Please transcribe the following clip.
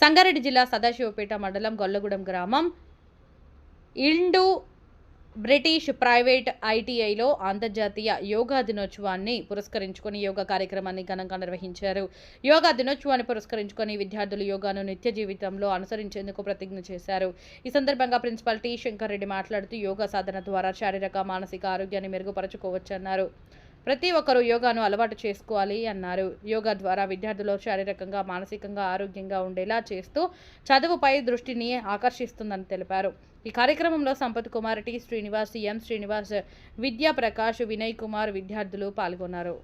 సంగారెడ్డి జిల్లా సదాశివపేట మండలం గొల్లగూడెం గ్రామం. ఇండు బ్రిటిష్ ప్రైవేట్ ఐటీఐలో అంతర్జాతీయ యోగా దినోత్సవాన్ని పురస్కరించుకొని యోగా కార్యక్రమాన్ని ఘనంగా నిర్వహించారు. యోగా దినోత్సవాన్ని పురస్కరించుకొని విద్యార్థులు యోగాను నిత్య జీవితంలో అనుసరించేందుకు ప్రతిజ్ఞ చేశారు. ఈ సందర్భంగా ప్రిన్సిపల్ టి శంకర్ రెడ్డి మాట్లాడుతూ యోగా సాధన ద్వారా శారీరక మానసిక ఆరోగ్యాన్ని మెరుగుపరచుకోవచ్చన్నారు. ప్రతి ఒక్కరూ యోగాను అలవాటు చేసుకోవాలి అన్నారు. యోగా ద్వారా విద్యార్థులు శారీరకంగా మానసికంగా ఆరోగ్యంగా ఉండేలా చేస్తూ చదువుపై దృష్టిని ఆకర్షిస్తుందని తెలిపారు. ఈ కార్యక్రమంలో సంపత్ కుమార్ టి శ్రీనివాస్ ఎం శ్రీనివాస్ విద్యా ప్రకాష్ వినయ్ కుమార్ విద్యార్థులు పాల్గొన్నారు.